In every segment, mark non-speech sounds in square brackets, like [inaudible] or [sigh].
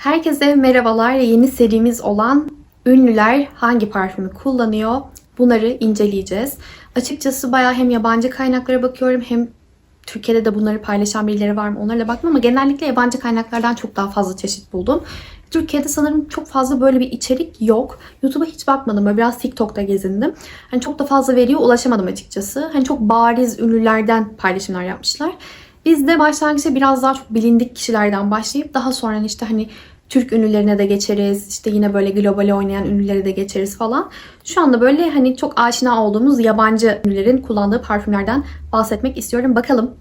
Herkese merhabalar. Yeni serimiz olan ünlüler hangi parfümü kullanıyor? Bunları inceleyeceğiz. Açıkçası bayağı hem yabancı kaynaklara bakıyorum hem Türkiye'de de bunları paylaşan birileri var mı onlara baktım ama genellikle yabancı kaynaklardan çok daha fazla çeşit buldum. Türkiye'de sanırım çok fazla böyle bir içerik yok. YouTube'a hiç bakmadım. Böyle biraz TikTok'ta gezindim. Hani çok da fazla veriye ulaşamadım açıkçası. Hani çok bariz ünlülerden paylaşımlar yapmışlar. Biz de başlangıçta biraz daha çok bilindik kişilerden başlayıp daha sonra işte hani Türk ünlülerine de geçeriz. İşte yine böyle globale oynayan ünlülere de geçeriz falan. Şu anda böyle hani çok aşina olduğumuz yabancı ünlülerin kullandığı parfümlerden bahsetmek istiyorum. Bakalım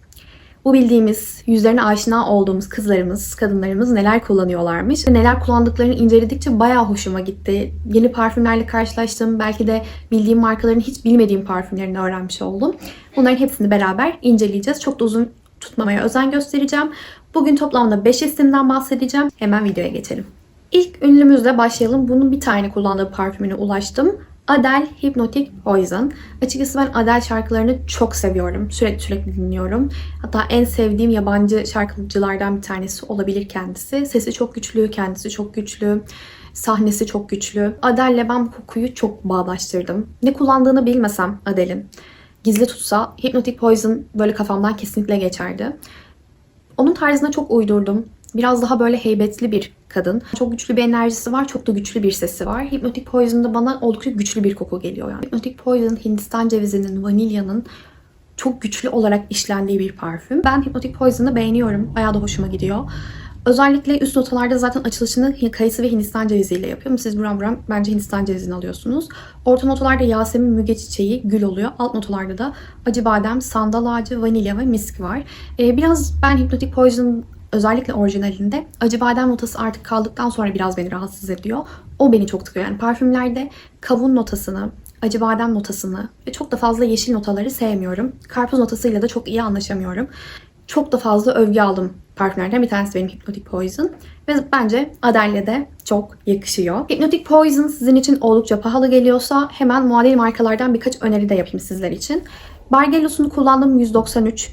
bu bildiğimiz, yüzlerine aşina olduğumuz kızlarımız, kadınlarımız neler kullanıyorlarmış. Neler kullandıklarını inceledikçe bayağı hoşuma gitti. Yeni parfümlerle karşılaştım. Belki de bildiğim markaların hiç bilmediğim parfümlerini öğrenmiş oldum. Bunların hepsini beraber inceleyeceğiz. Çok da uzun tutmamaya özen göstereceğim. Bugün toplamda 5 isimden bahsedeceğim. Hemen videoya geçelim. İlk ünlümüzle başlayalım. Bunun bir tane kullandığı parfümüne ulaştım. Adele Hypnotic Poison. Açıkçası ben Adele şarkılarını çok seviyorum. Sürekli sürekli dinliyorum. Hatta en sevdiğim yabancı şarkıcılardan bir tanesi olabilir kendisi. Sesi çok güçlü, kendisi çok güçlü. Sahnesi çok güçlü. Adele'le ben bu kokuyu çok bağdaştırdım. Ne kullandığını bilmesem Adele'in gizli tutsa Hypnotic Poison böyle kafamdan kesinlikle geçerdi. Onun tarzına çok uydurdum. Biraz daha böyle heybetli bir kadın. Çok güçlü bir enerjisi var, çok da güçlü bir sesi var. Hypnotic Poison'da bana oldukça güçlü bir koku geliyor yani. Hypnotic Poison Hindistan cevizinin, vanilyanın çok güçlü olarak işlendiği bir parfüm. Ben Hypnotic Poison'ı beğeniyorum. Bayağı da hoşuma gidiyor. Özellikle üst notalarda zaten açılışını kayısı ve Hindistan ceviziyle yapıyorum. Siz buram buram bence Hindistan cevizini alıyorsunuz. Orta notalarda Yasemin, müge çiçeği, gül oluyor. Alt notalarda da acı badem, sandal ağacı, vanilya ve misk var. Ee, biraz ben Hypnotic Poison özellikle orijinalinde acı badem notası artık kaldıktan sonra biraz beni rahatsız ediyor. O beni çok tıkıyor. Yani parfümlerde kavun notasını, acı badem notasını ve çok da fazla yeşil notaları sevmiyorum. Karpuz notasıyla da çok iyi anlaşamıyorum. Çok da fazla övgü aldım parfümlerden bir tanesi benim Hypnotic Poison. Ve bence Adele'le de çok yakışıyor. Hypnotic Poison sizin için oldukça pahalı geliyorsa hemen muadil markalardan birkaç öneri de yapayım sizler için. Bargelos'unu kullandım 193.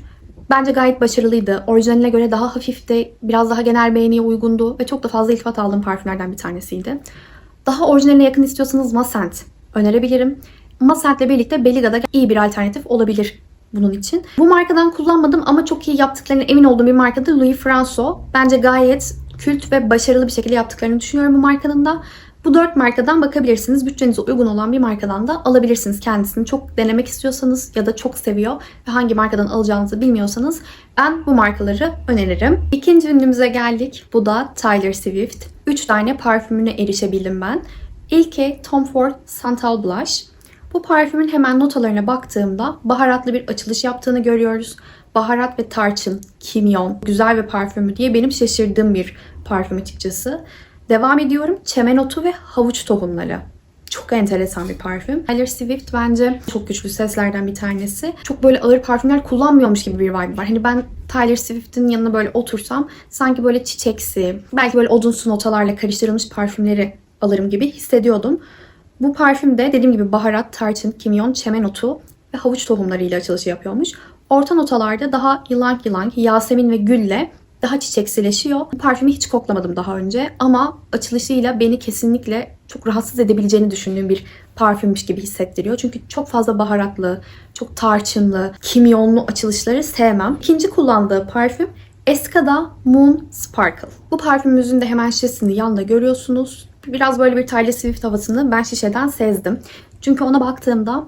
Bence gayet başarılıydı. Orijinaline göre daha hafifti, biraz daha genel beğeniye uygundu ve çok da fazla iltifat aldığım parfümlerden bir tanesiydi. Daha orijinaline yakın istiyorsanız Massent önerebilirim. Massent'le birlikte Beliga'da iyi bir alternatif olabilir bunun için. Bu markadan kullanmadım ama çok iyi yaptıklarına emin olduğum bir marka da Louis François. Bence gayet kült ve başarılı bir şekilde yaptıklarını düşünüyorum bu markanın da. Bu dört markadan bakabilirsiniz. Bütçenize uygun olan bir markadan da alabilirsiniz kendisini. Çok denemek istiyorsanız ya da çok seviyor ve hangi markadan alacağınızı bilmiyorsanız ben bu markaları öneririm. İkinci ünlümüze geldik. Bu da Tyler Swift. Üç tane parfümüne erişebildim ben. İlki Tom Ford Santal Blush. Bu parfümün hemen notalarına baktığımda baharatlı bir açılış yaptığını görüyoruz. Baharat ve tarçın, kimyon, güzel bir parfümü diye benim şaşırdığım bir parfüm açıkçası. Devam ediyorum. Çemen otu ve havuç tohumları. Çok enteresan bir parfüm. Tyler Swift bence çok güçlü seslerden bir tanesi. Çok böyle ağır parfümler kullanmıyormuş gibi bir vibe var. Hani ben Tyler Swift'in yanına böyle otursam sanki böyle çiçeksi, belki böyle odunsu notalarla karıştırılmış parfümleri alırım gibi hissediyordum. Bu parfüm de dediğim gibi baharat, tarçın, kimyon, çemen otu ve havuç tohumlarıyla açılışı yapıyormuş. Orta notalarda daha yılan yılan, yasemin ve gülle daha çiçeksileşiyor. Bu parfümü hiç koklamadım daha önce ama açılışıyla beni kesinlikle çok rahatsız edebileceğini düşündüğüm bir parfümmüş gibi hissettiriyor. Çünkü çok fazla baharatlı, çok tarçınlı, kimyonlu açılışları sevmem. İkinci kullandığı parfüm Escada Moon Sparkle. Bu parfümümüzün de hemen şişesini yanda görüyorsunuz. Biraz böyle bir Tyler Swift havasını ben şişeden sezdim. Çünkü ona baktığımda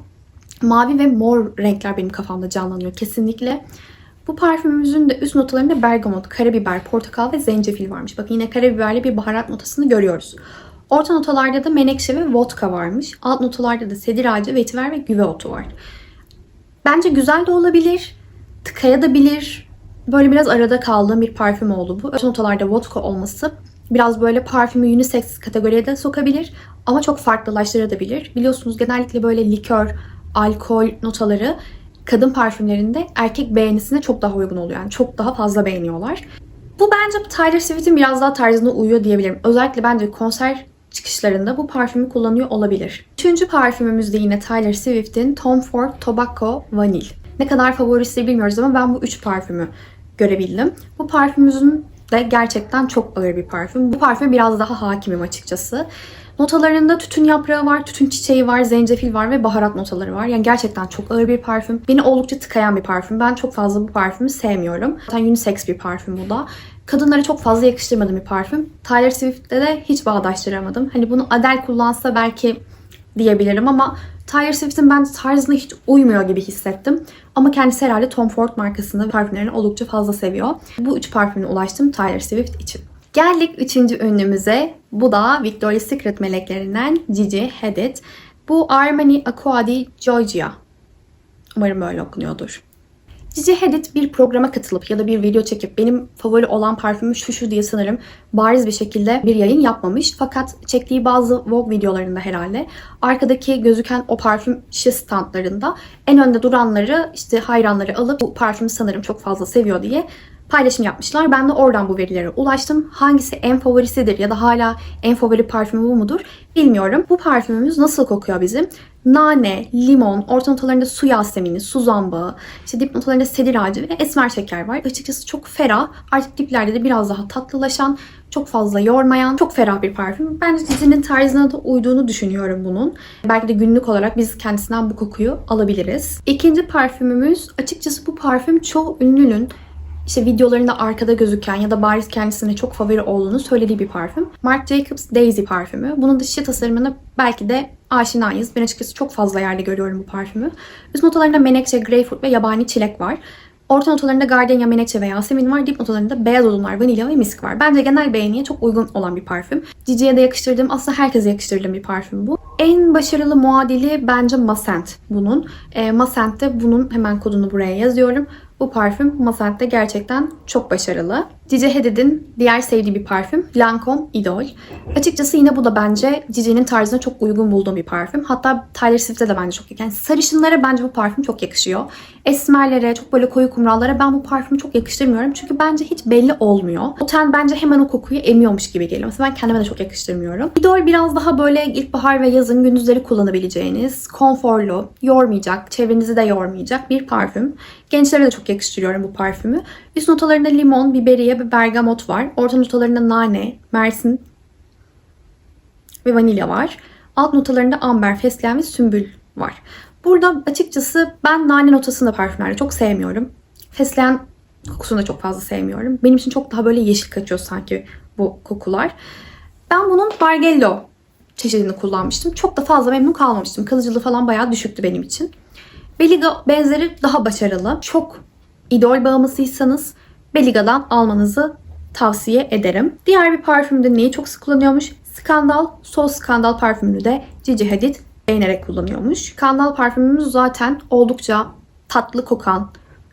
mavi ve mor renkler benim kafamda canlanıyor kesinlikle. Bu parfümümüzün de üst notalarında bergamot, karabiber, portakal ve zencefil varmış. Bakın yine karabiberli bir baharat notasını görüyoruz. Orta notalarda da menekşe ve vodka varmış. Alt notalarda da sedir ağacı, vetiver ve güve otu var. Bence güzel de olabilir, tıkaya da bilir. Böyle biraz arada kaldığım bir parfüm oldu bu. Orta notalarda vodka olması biraz böyle parfümü unisex kategoriye de sokabilir ama çok farklılaştırabilir. Biliyorsunuz genellikle böyle likör, alkol notaları kadın parfümlerinde erkek beğenisine çok daha uygun oluyor. Yani çok daha fazla beğeniyorlar. Bu bence Tyler Swift'in biraz daha tarzına uyuyor diyebilirim. Özellikle bence konser çıkışlarında bu parfümü kullanıyor olabilir. Üçüncü parfümümüz de yine Tyler Swift'in Tom Ford Tobacco Vanille. Ne kadar favorisi bilmiyoruz ama ben bu üç parfümü görebildim. Bu parfümümüzün de gerçekten çok ağır bir parfüm. Bu parfüme biraz daha hakimim açıkçası. Notalarında tütün yaprağı var, tütün çiçeği var, zencefil var ve baharat notaları var. Yani gerçekten çok ağır bir parfüm. Beni oldukça tıkayan bir parfüm. Ben çok fazla bu parfümü sevmiyorum. Zaten unisex bir parfüm bu da. Kadınlara çok fazla yakıştırmadığım bir parfüm. Taylor Swift'te de hiç bağdaştıramadım. Hani bunu Adele kullansa belki diyebilirim ama Taylor Swift'in bence tarzına hiç uymuyor gibi hissettim. Ama kendisi herhalde Tom Ford markasında parfümlerini oldukça fazla seviyor. Bu üç parfüme ulaştım Taylor Swift için. Geldik üçüncü ünlümüze. Bu da Victoria's Secret meleklerinden Gigi Hadid. Bu Armani Aqua di Giorgia. Umarım böyle okunuyordur. Gigi Hadid bir programa katılıp ya da bir video çekip benim favori olan parfümü şu şu diye sanırım bariz bir şekilde bir yayın yapmamış. Fakat çektiği bazı Vogue videolarında herhalde arkadaki gözüken o parfüm şişe standlarında en önde duranları işte hayranları alıp bu parfümü sanırım çok fazla seviyor diye paylaşım yapmışlar. Ben de oradan bu verilere ulaştım. Hangisi en favorisidir ya da hala en favori parfümü bu mudur bilmiyorum. Bu parfümümüz nasıl kokuyor bizim? Nane, limon, orta notalarında su yasemini, su zambağı, işte dip notalarında sedir ağacı ve esmer şeker var. Açıkçası çok ferah. Artık diplerde de biraz daha tatlılaşan, çok fazla yormayan, çok ferah bir parfüm. Bence dizinin tarzına da uyduğunu düşünüyorum bunun. Belki de günlük olarak biz kendisinden bu kokuyu alabiliriz. İkinci parfümümüz açıkçası bu parfüm çoğu ünlünün işte videolarında arkada gözüken ya da bariz kendisine çok favori olduğunu söylediği bir parfüm. Marc Jacobs Daisy parfümü. Bunun dışı tasarımını belki de aşinayız. Ben açıkçası çok fazla yerde görüyorum bu parfümü. Üst notalarında menekşe, greyfurt ve yabani çilek var. Orta notalarında gardenya, menekşe ve yasemin var. Dip notalarında beyaz odunlar, vanilya ve misk var. Bence genel beğeniye çok uygun olan bir parfüm. Cici'ye de yakıştırdığım, aslında herkese yakıştırdığım bir parfüm bu. En başarılı muadili bence Masent bunun. E, Masent de bunun hemen kodunu buraya yazıyorum. Bu parfüm Masent'te gerçekten çok başarılı. Cici Hadid'in diğer sevdiği bir parfüm Lancome Idol. Açıkçası yine bu da bence Cici'nin tarzına çok uygun bulduğum bir parfüm. Hatta Taylor Swift'e de bence çok yakın. Yani sarışınlara bence bu parfüm çok yakışıyor. Esmerlere, çok böyle koyu kumrallara ben bu parfümü çok yakıştırmıyorum. Çünkü bence hiç belli olmuyor. O ten bence hemen o kokuyu emiyormuş gibi geliyor. Mesela ben kendime de çok yakıştırmıyorum. Idol biraz daha böyle ilkbahar ve yazın gündüzleri kullanabileceğiniz, konforlu, yormayacak, çevrenizi de yormayacak bir parfüm. Gençlere de çok yakıştırıyorum bu parfümü. Üst notalarında limon, biberiye ve bergamot var. Orta notalarında nane, mersin ve vanilya var. Alt notalarında amber, fesleğen ve sümbül var. Burada açıkçası ben nane notasını da parfümlerde çok sevmiyorum. Fesleğen kokusunu da çok fazla sevmiyorum. Benim için çok daha böyle yeşil kaçıyor sanki bu kokular. Ben bunun Bargello çeşidini kullanmıştım. Çok da fazla memnun kalmamıştım. Kalıcılığı falan bayağı düşüktü benim için. Beliga benzeri daha başarılı. Çok idol bağımlısıysanız Beliga'dan almanızı tavsiye ederim. Diğer bir parfümde neyi çok sık kullanıyormuş? Skandal, Sos Skandal parfümünü de Gigi Hadid beğenerek kullanıyormuş. Skandal parfümümüz zaten oldukça tatlı kokan,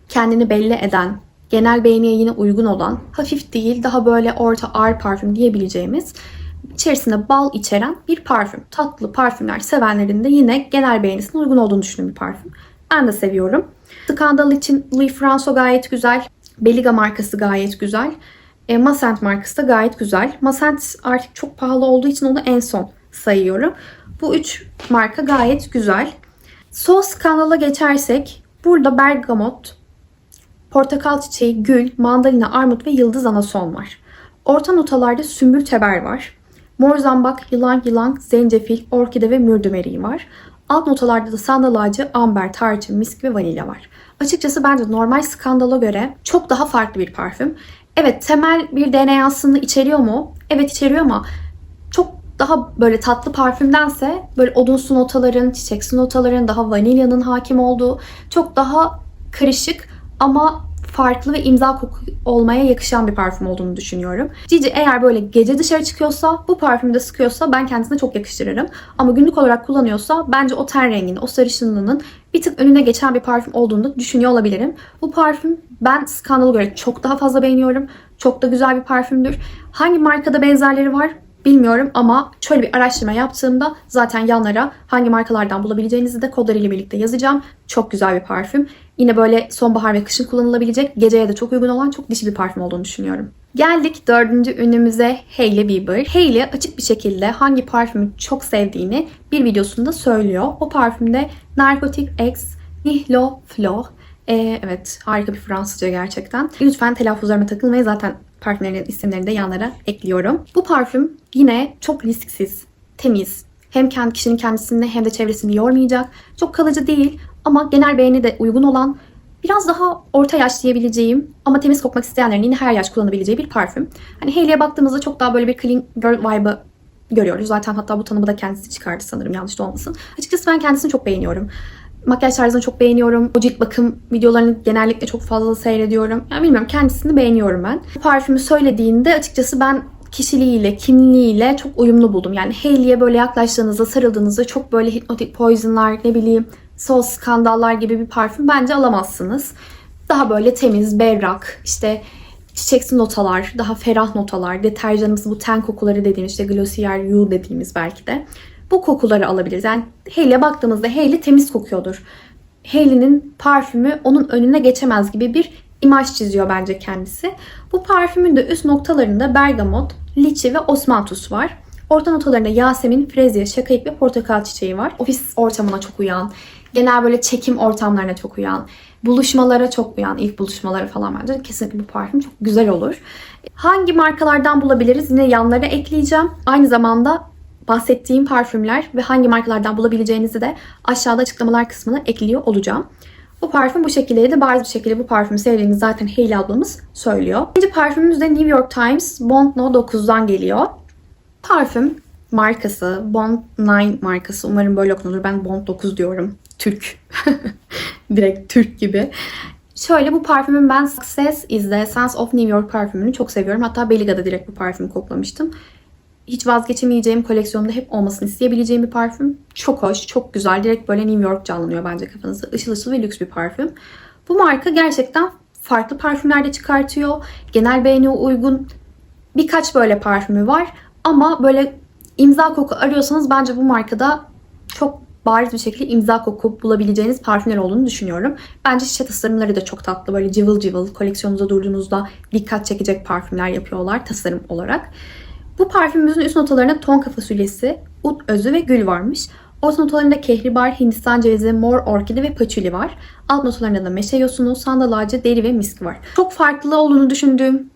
kendini belli eden, genel beğeniye yine uygun olan, hafif değil daha böyle orta ağır parfüm diyebileceğimiz içerisinde bal içeren bir parfüm. Tatlı parfümler sevenlerin de yine genel beğenisine uygun olduğunu düşündüğüm bir parfüm. Ben de seviyorum. Skandal için Louis François gayet güzel. Beliga markası gayet güzel. E, Masent markası da gayet güzel. Masent artık çok pahalı olduğu için onu en son sayıyorum. Bu üç marka gayet güzel. Sos skandala geçersek burada bergamot, portakal çiçeği, gül, mandalina, armut ve yıldız anason var. Orta notalarda sümbül teber var. Mor zambak, yılan yılan, zencefil, orkide ve mürdümeri var. Alt notalarda da sandal ağacı, amber, tarçın, misk ve vanilya var. Açıkçası bence normal skandala göre çok daha farklı bir parfüm. Evet temel bir DNA'sını içeriyor mu? Evet içeriyor ama çok daha böyle tatlı parfümdense böyle odunsu notaların, çiçeksi notaların, daha vanilyanın hakim olduğu çok daha karışık ama farklı ve imza koku olmaya yakışan bir parfüm olduğunu düşünüyorum. Cici eğer böyle gece dışarı çıkıyorsa, bu parfümü de sıkıyorsa ben kendisine çok yakıştırırım. Ama günlük olarak kullanıyorsa bence o ten renginin, o sarışınlığının bir tık önüne geçen bir parfüm olduğunu düşünüyor olabilirim. Bu parfüm ben Skandal'a göre çok daha fazla beğeniyorum. Çok da güzel bir parfümdür. Hangi markada benzerleri var bilmiyorum ama şöyle bir araştırma yaptığımda zaten yanlara hangi markalardan bulabileceğinizi de kodlarıyla birlikte yazacağım. Çok güzel bir parfüm. Yine böyle sonbahar ve kışın kullanılabilecek, geceye de çok uygun olan çok dişi bir parfüm olduğunu düşünüyorum. Geldik dördüncü ünümüze Hailey Bieber. Hailey açık bir şekilde hangi parfümü çok sevdiğini bir videosunda söylüyor. O parfümde Narcotic X Nihlo Flo. Ee, evet harika bir Fransızca gerçekten. Lütfen telaffuzlarıma takılmayın zaten parfümlerin isimlerini de yanlara ekliyorum. Bu parfüm yine çok risksiz, temiz. Hem kendi kişinin kendisini hem de çevresini yormayacak. Çok kalıcı değil ama genel beğeni de uygun olan biraz daha orta yaş diyebileceğim ama temiz kokmak isteyenlerin yine her yaş kullanabileceği bir parfüm. Hani Hailey'e baktığımızda çok daha böyle bir clean girl vibe'ı görüyoruz. Zaten hatta bu tanımı da kendisi çıkardı sanırım yanlış da olmasın. Açıkçası ben kendisini çok beğeniyorum. Makyaj tarzını çok beğeniyorum. O cilt bakım videolarını genellikle çok fazla seyrediyorum. Yani bilmiyorum kendisini beğeniyorum ben. Bu parfümü söylediğinde açıkçası ben kişiliğiyle, kimliğiyle çok uyumlu buldum. Yani Hailey'e böyle yaklaştığınızda, sarıldığınızda çok böyle hipnotik poisonlar, ne bileyim sos skandallar gibi bir parfüm bence alamazsınız. Daha böyle temiz, berrak, işte çiçeksi notalar, daha ferah notalar, deterjanımız bu ten kokuları dediğimiz işte Glossier You dediğimiz belki de. Bu kokuları alabiliriz. Yani Hailey'e baktığımızda Hailey temiz kokuyordur. Hailey'nin parfümü onun önüne geçemez gibi bir imaj çiziyor bence kendisi. Bu parfümün de üst noktalarında bergamot, liçi ve osmanthus var. Orta notalarında Yasemin, Frezya, şakayık ve portakal çiçeği var. Ofis ortamına çok uyan, genel böyle çekim ortamlarına çok uyan, buluşmalara çok uyan, ilk buluşmalara falan bence kesinlikle bu parfüm çok güzel olur. Hangi markalardan bulabiliriz? Yine yanlara ekleyeceğim. Aynı zamanda bahsettiğim parfümler ve hangi markalardan bulabileceğinizi de aşağıda açıklamalar kısmına ekliyor olacağım. Bu parfüm bu şekildeydi. Bariz bir şekilde bu parfümü sevdiğinizi zaten Hailey ablamız söylüyor. İkinci parfümümüz de New York Times Bond No 9'dan geliyor. Parfüm markası Bond 9 markası. Umarım böyle okunur. Ben Bond 9 diyorum. Türk. [laughs] Direkt Türk gibi. Şöyle bu parfümün ben Success is the Essence of New York parfümünü çok seviyorum. Hatta Beliga'da direkt bu parfümü koklamıştım. Hiç vazgeçemeyeceğim koleksiyonda hep olmasını isteyebileceğim bir parfüm. Çok hoş, çok güzel. Direkt böyle New York canlanıyor bence kafanızda. Işıl ışıl ve lüks bir parfüm. Bu marka gerçekten farklı parfümler de çıkartıyor. Genel beğeniye uygun birkaç böyle parfümü var. Ama böyle imza koku arıyorsanız bence bu markada çok bariz bir şekilde imza koku bulabileceğiniz parfümler olduğunu düşünüyorum. Bence şişe tasarımları da çok tatlı. Böyle cıvıl cıvıl koleksiyonunuza durduğunuzda dikkat çekecek parfümler yapıyorlar tasarım olarak. Bu parfümümüzün üst notalarında tonka fasulyesi, ut özü ve gül varmış. Orta notalarında kehribar, hindistan cevizi, mor orkide ve paçuli var. Alt notalarında da meşe yosunu, sandal ağacı, deri ve misk var. Çok farklı olduğunu düşündüğüm,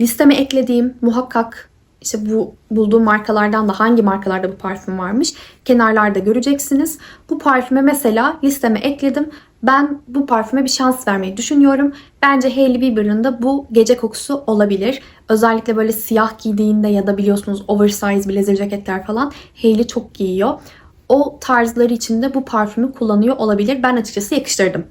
listeme eklediğim muhakkak işte bu bulduğum markalardan da hangi markalarda bu parfüm varmış kenarlarda göreceksiniz. Bu parfüme mesela listeme ekledim. Ben bu parfüme bir şans vermeyi düşünüyorum. Bence Hailey Bieber'ın da bu gece kokusu olabilir. Özellikle böyle siyah giydiğinde ya da biliyorsunuz oversize blazer ceketler falan Hailey çok giyiyor. O tarzları içinde bu parfümü kullanıyor olabilir. Ben açıkçası yakıştırdım.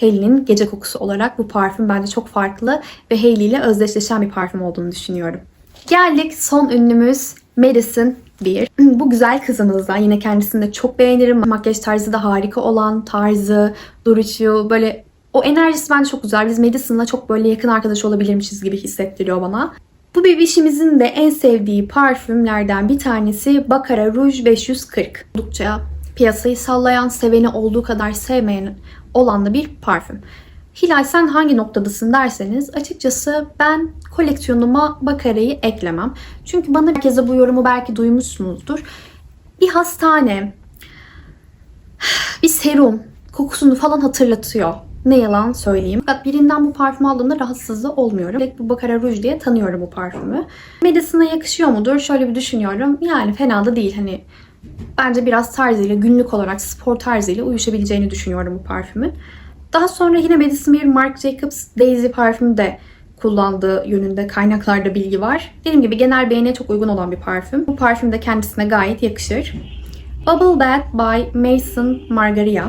Hailey'nin gece kokusu olarak bu parfüm bence çok farklı ve Hailey ile özdeşleşen bir parfüm olduğunu düşünüyorum. Geldik son ünlümüz Madison bir. Bu güzel kızımızdan yine kendisini de çok beğenirim. Makyaj tarzı da harika olan tarzı, duruşu böyle o enerjisi bence çok güzel. Biz Madison'la çok böyle yakın arkadaş olabilirmişiz gibi hissettiriyor bana. Bu bebişimizin de en sevdiği parfümlerden bir tanesi Baccarat Rouge 540. Oldukça piyasayı sallayan, seveni olduğu kadar sevmeyen olan da bir parfüm. Hilal sen hangi noktadasın derseniz açıkçası ben koleksiyonuma Bakare'yi eklemem. Çünkü bana herkese bu yorumu belki duymuşsunuzdur. Bir hastane, bir serum kokusunu falan hatırlatıyor. Ne yalan söyleyeyim. Fakat birinden bu parfümü aldığımda rahatsız olmuyorum. Direkt bu Baccarat Rouge diye tanıyorum bu parfümü. Medisine yakışıyor mudur? Şöyle bir düşünüyorum. Yani fena da değil. Hani bence biraz tarzıyla, günlük olarak spor tarzıyla uyuşabileceğini düşünüyorum bu parfümün. Daha sonra yine Madison Beer Marc Jacobs Daisy parfümü de kullandığı yönünde kaynaklarda bilgi var. Dediğim gibi genel beğeniye çok uygun olan bir parfüm. Bu parfüm de kendisine gayet yakışır. Bubble Bath by Mason Margaria.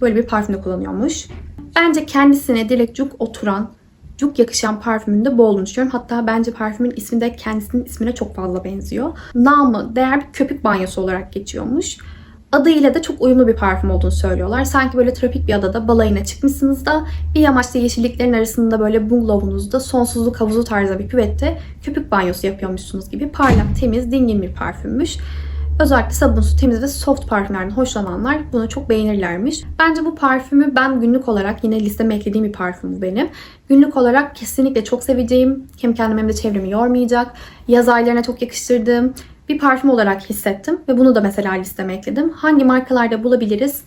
Böyle bir parfümde kullanıyormuş. Bence kendisine direkt cuk oturan, cuk yakışan parfümünde bu düşünüyorum. Hatta bence parfümün ismi de kendisinin ismine çok fazla benziyor. Namı değer bir köpük banyosu olarak geçiyormuş adıyla da çok uyumlu bir parfüm olduğunu söylüyorlar. Sanki böyle tropik bir adada balayına çıkmışsınız da bir yamaçta yeşilliklerin arasında böyle bungalovunuzda sonsuzluk havuzu tarzı bir küvette köpük banyosu yapıyormuşsunuz gibi parlak, temiz, dingin bir parfümmüş. Özellikle sabunsu, temiz ve soft parfümlerden hoşlananlar bunu çok beğenirlermiş. Bence bu parfümü ben günlük olarak yine listeme eklediğim bir parfüm bu benim. Günlük olarak kesinlikle çok seveceğim. Hem kendimi hem de çevremi yormayacak. Yaz aylarına çok yakıştırdığım bir parfüm olarak hissettim ve bunu da mesela listeme ekledim. Hangi markalarda bulabiliriz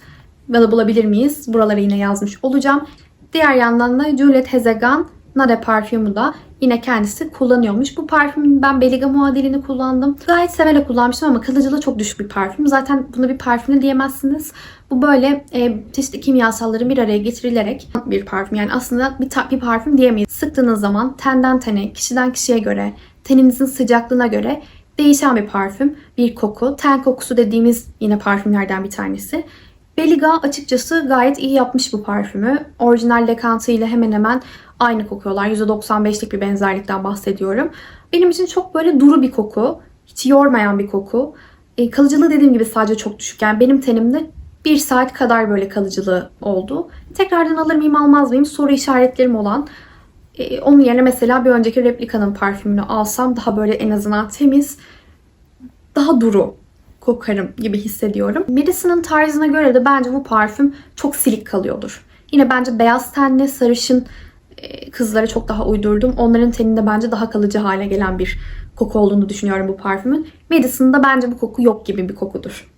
ya da bulabilir miyiz? Buralara yine yazmış olacağım. Diğer yandan da Juliet Hezegan Nade parfümü da yine kendisi kullanıyormuş. Bu parfümün ben Beliga muadilini kullandım. Gayet severek kullanmıştım ama kalıcılığı çok düşük bir parfüm. Zaten buna bir parfüm de diyemezsiniz. Bu böyle e, çeşitli kimyasalların bir araya getirilerek bir parfüm. Yani aslında bir, bir parfüm diyemeyiz. Sıktığınız zaman tenden tene, kişiden kişiye göre, teninizin sıcaklığına göre değişen bir parfüm, bir koku. Ten kokusu dediğimiz yine parfümlerden bir tanesi. Beliga açıkçası gayet iyi yapmış bu parfümü. Orijinal dekantı ile hemen hemen aynı kokuyorlar. %95'lik bir benzerlikten bahsediyorum. Benim için çok böyle duru bir koku. Hiç yormayan bir koku. E, kalıcılığı dediğim gibi sadece çok düşük. Yani benim tenimde bir saat kadar böyle kalıcılığı oldu. Tekrardan alır mıyım almaz mıyım soru işaretlerim olan. E, onun yerine mesela bir önceki replikanın parfümünü alsam daha böyle en azından temiz, daha duru kokarım gibi hissediyorum. Birisinin tarzına göre de bence bu parfüm çok silik kalıyordur. Yine bence beyaz tenli, sarışın e, kızlara çok daha uydurdum. Onların teninde bence daha kalıcı hale gelen bir koku olduğunu düşünüyorum bu parfümün. Madison'da bence bu koku yok gibi bir kokudur.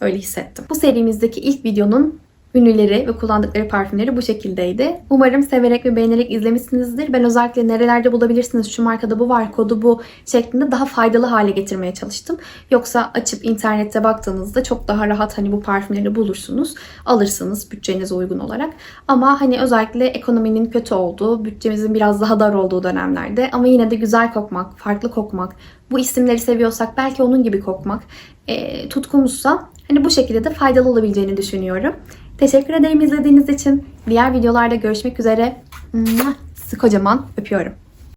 Öyle hissettim. Bu serimizdeki ilk videonun ünlüleri ve kullandıkları parfümleri bu şekildeydi. Umarım severek ve beğenerek izlemişsinizdir. Ben özellikle nerelerde bulabilirsiniz, şu markada bu var, kodu bu şeklinde daha faydalı hale getirmeye çalıştım. Yoksa açıp internette baktığınızda çok daha rahat hani bu parfümleri bulursunuz. Alırsınız bütçenize uygun olarak. Ama hani özellikle ekonominin kötü olduğu, bütçemizin biraz daha dar olduğu dönemlerde ama yine de güzel kokmak, farklı kokmak, bu isimleri seviyorsak belki onun gibi kokmak e, tutkumuzsa hani bu şekilde de faydalı olabileceğini düşünüyorum. Teşekkür ederim izlediğiniz için. Diğer videolarda görüşmek üzere. Kocaman öpüyorum.